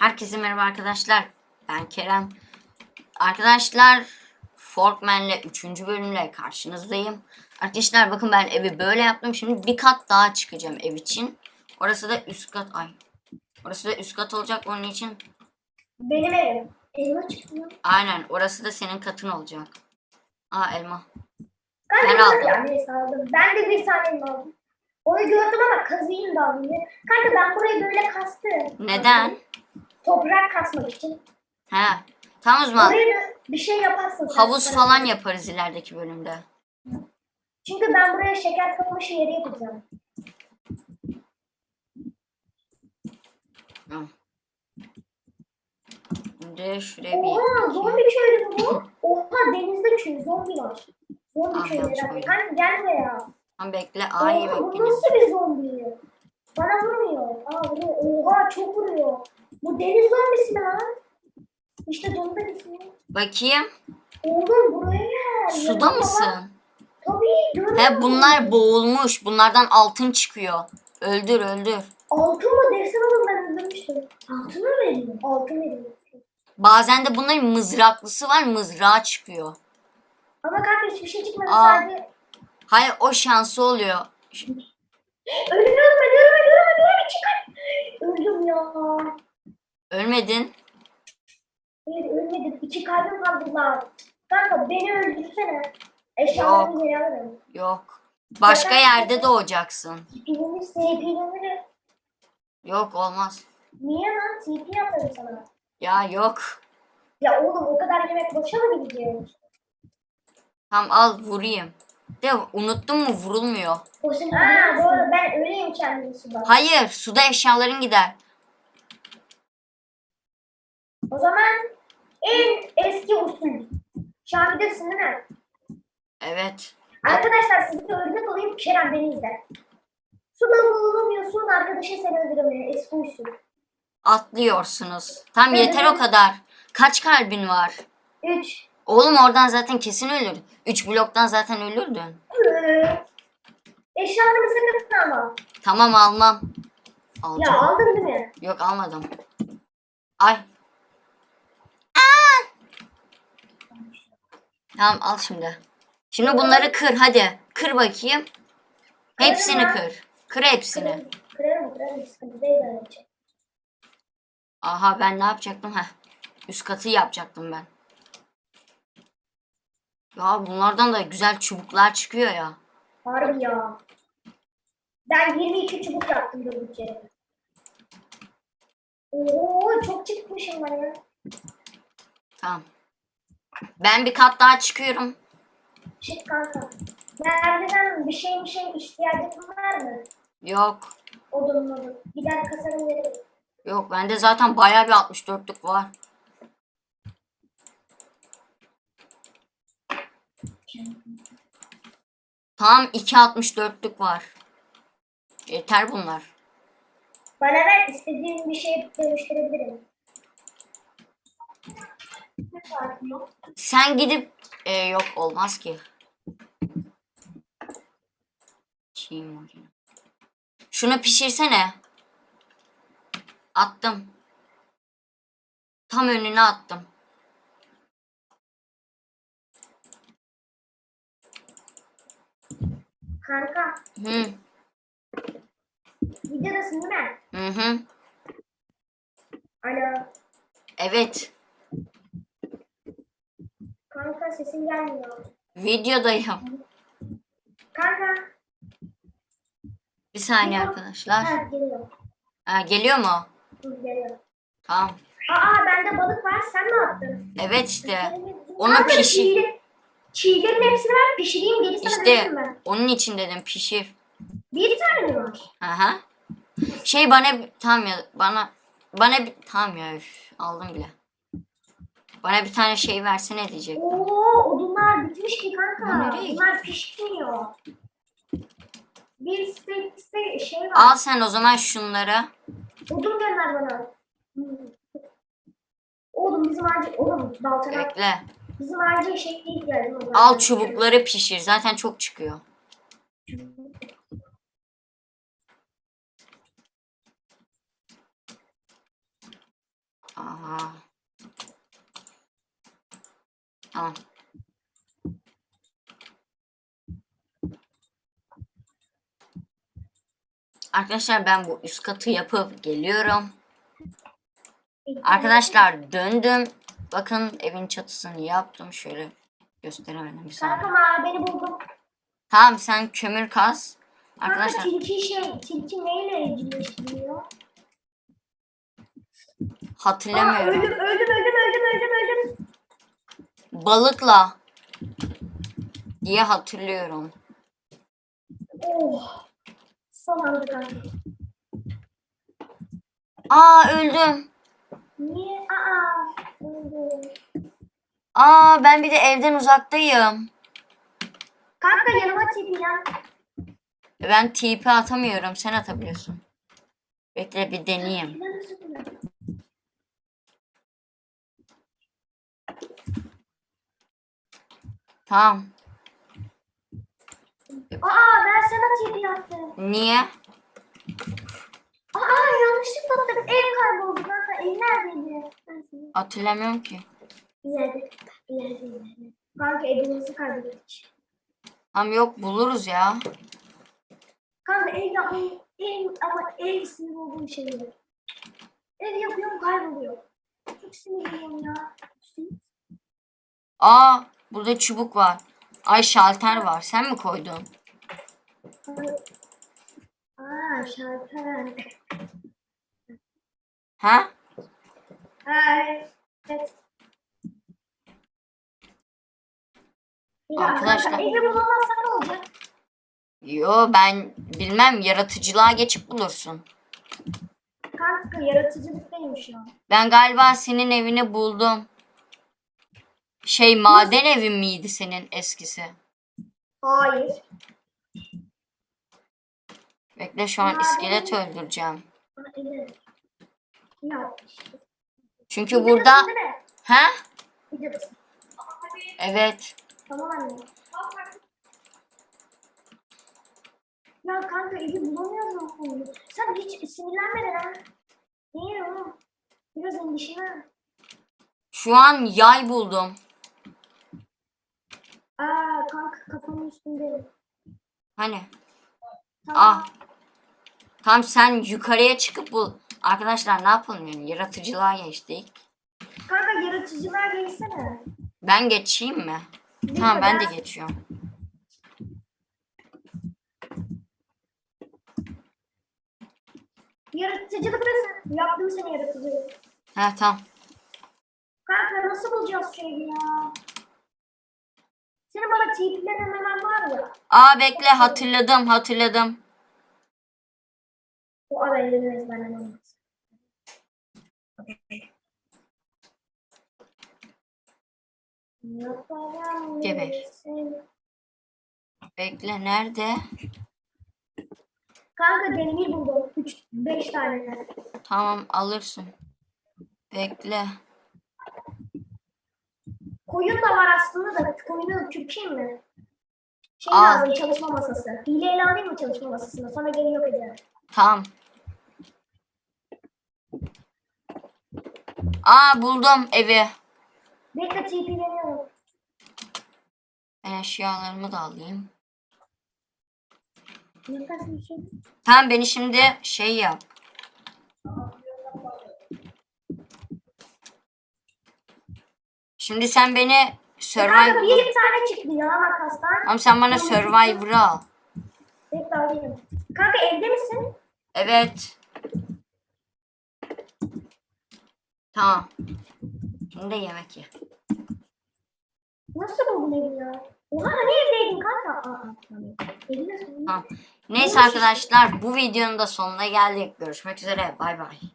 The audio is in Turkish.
Herkese merhaba arkadaşlar. Ben Kerem. Arkadaşlar Forkman'le 3. bölümle karşınızdayım. Arkadaşlar bakın ben evi böyle yaptım. Şimdi bir kat daha çıkacağım ev için. Orası da üst kat. Ay. Orası da üst kat olacak onun için. Benim evim. Elma çıktı mı? Aynen orası da senin katın olacak. Aa elma. Ben, Ben aldım. Ya, neyse aldım. Ben de bir tane elma aldım. Onu gördüm ama kazıyım da aldım. Kanka ben burayı böyle kastım. Neden? Toprak kasmak için. He. Tamam o zaman. Oraya da bir şey yaparsın. sen. Havuz falan yaparız ilerideki bölümde. Çünkü ben buraya şeker kamışı yeri yapacağım. Hı. Şimdi şuraya bir Oha zombi köylü mü bu? Oha denizde köy zombi var. Zombi Ah, yanlış koydum. Kanka gel buraya. Tamam bekle. İyi Oha bu nasıl bir zombi? Bana vurmuyor. Aa vuruyor. Oha çok vuruyor. Bu deniz zombisi lan? İşte donda gitmiyor. Bakayım. Oğlum buraya gel. Suda Yanıma bak. mısın? Tabii görüyorum. He bunlar boğulmuş. Bunlardan altın çıkıyor. Öldür öldür. Altın mı dersin oğlum ben öldürmüştüm. Altın mı vereyim? Altın vereyim. Bazen de bunların mızraklısı var. Mızrağı çıkıyor. Ama kanka hiçbir şey çıkmadı Aa. sadece. Hayır o şansı oluyor. Ölüyorum ölüyorum ölüyorum ölüyorum çıkar. Öldüm ya. Ölmedin. Hayır ölmedim. İki kalbim kaldı lan. Kanka beni öldürsene. Eşyalarımı geri alırım. Yok. Başka yerde doğacaksın. Tipini sevgilimini. Yok olmaz. Niye lan? TP yaparım sana. Ya yok. Ya oğlum o kadar yemek boşa mı gidecek? Tamam al vurayım. De unuttun mu vurulmuyor. Boşa Ha doğru ben öleyim kendimi suda. Hayır suda eşyaların gider. O zaman en eski usul. Şahidesin değil mi? Evet. Arkadaşlar size bir örnek olayım. Kerem beni izle. Suda boğulamıyorsun arkadaşın seni öldüremiyor. Eski usul. Atlıyorsunuz. Tam yeter o kadar. Kaç kalbin var? 3. Oğlum oradan zaten kesin ölürdün. 3 bloktan zaten ölürdün. Eşyalarımı sakın ama. Tamam almam. Ya Alacağım. aldın değil mi? Yok almadım. Ay. Tamam al şimdi. Şimdi bunları kır hadi. Kır bakayım. Hepsini kır. Kır hepsini. Kırarım kırarım sıkıntı değil benim için. Aha ben ne yapacaktım? Heh. Üst katı yapacaktım ben. Ya bunlardan da güzel çubuklar çıkıyor ya. Harbi ya. Ben 22 çubuk yaptım durduk yere. Oo çok çıkmışım ben ya. Tamam. Ben bir kat daha çıkıyorum. Çık kanka. Nereden bir şey bir şey ihtiyacın var mı? Yok. Odun odun. Gider kasarım veririm. Yok bende zaten bayağı bir 64'lük var. Tam 2.64'lük var. Yeter bunlar. Bana ver istediğin bir şey dönüştürebilirim. Sen gidip e, yok olmaz ki. Şunu pişirsene. Attım. Tam önüne attım. Kanka Hı videodasın değil mi? hı. hı. Alo. Evet. Kanka sesin gelmiyor. Videodayım. Kanka. Bir saniye arkadaşlar. Ha geliyor. Ha, geliyor mu? Dur, geliyor. Tamam. Aa bende balık var sen ne yaptın? Evet işte. Onu Kanka, pişir. çiğde- Çiğlerin hepsini ver pişireyim geri sana İşte veririm ben. onun için dedim pişir. Bir tane mi var? Aha. Şey bana bir- tamam ya bana bana bir tamam ya üf, aldım bile. Bana bir tane şey versene diyecektim. Oo odunlar bitmiş ki kanka. Nereye Bunlar pişmiyor. Bir steak, steak şey var. Al sen o zaman şunları. Odun gönder bana. Hmm. Oğlum bizim acil, oğlum baltana, Bekle. bizim acil şey ihtiyacımız var. Al çubukları pişir. Zaten çok çıkıyor. Aha. Tamam. Arkadaşlar ben bu üst katı yapıp geliyorum. Arkadaşlar döndüm. Bakın evin çatısını yaptım. Şöyle gösteremedim bir saniye. Kanka beni buldum. Tamam sen kömür kaz. Kanka Arkadaşlar tilki şey, tilki neyle? Aa, hatırlamıyorum. öldüm, öldüm, öldüm, öldüm, öldüm, öldüm. Balıkla diye hatırlıyorum. Oh. Son anda kanka. Aa öldüm. Niye? Aa. Öldüm. Aa ben bir de evden uzaktayım. Kanka yanıma tipi ya. Ben TP atamıyorum. Sen atabiliyorsun. Bekle bir deneyeyim. Tamam. Aa ben sana tipi yaptım. Niye? Aa yanlışlıkla tabii ev kayboldu kanka. Ev neredeydi? Hatırlamıyorum ki. Yerde. bir yerde. Kanka evimizi kaybettik. Tamam yok buluruz ya. Kanka ev yapmayı, ev ama ev sinir olduğum şeyler. Ev yapıyorum kayboluyor. Çok sinirliyim ya. Aa burada çubuk var. Ay şalter var. Sen mi koydun? Aa şarkı. Ha? Evet. Arkadaşlar- kanka, Evi bulamazsak ne olacak? Yo ben bilmem yaratıcılığa geçip bulursun. Kanka yaratıcılıktayım şu an. Ben galiba senin evini buldum. Şey maden evin miydi senin eskisi? Hayır. Bekle şu an iskelet öldüreceğim. Çünkü burada... Ha? Evet. Tamam anne. Ya kanka evi bulamıyorum. Sen hiç sinirlenmedin ha. Niye oğlum? Biraz endişelen. Şu an yay buldum. Aa kanka kafamın üstünde. Hani? Tamam. Ah. Tam sen yukarıya çıkıp bul. Arkadaşlar ne yapalım yani? Yaratıcılığa geçtik. Kanka yaratıcılığa geçsene. Ben geçeyim mi? Tamam ben de geçiyorum. Yaratıcılıktasın. Yaptım seni yaratıcılık. Ha tamam. Kanka nasıl bulacağız şu evi ya? Senin bana TP'lerin hemen var ya. Aa bekle hatırladım hatırladım. O ara elini ezberlemem lazım. Yaparım Geber. Bekle nerede? Kanka demir buldum. 3 5 tane. Tamam alırsın. Bekle. Koyun da var aslında da koyunu Türkçeyim mi? Şey Aa. lazım çalışma masası. Hileyle alayım mı çalışma masasını? Sonra geri yok ederim. Tamam. Aa buldum evi. Bekle TP'leniyorum. Ben eşyalarımı da alayım. Bir şey. Tamam beni şimdi şey yap. Şimdi sen beni Kanka Survivor... bir tane çıktı ya makastan. Tamam sen bana Survivor'ı al. Bekle alayım. Kanka evde misin? Evet. Tamam. Şimdi de yemek ye. Nasıl buldun evi ya? Oha hani evdeydin kanka? Aa, tamam. Evi nasıl buldun? Tamam. Neyse arkadaşlar bu videonun da sonuna geldik. Görüşmek üzere. Bay bay.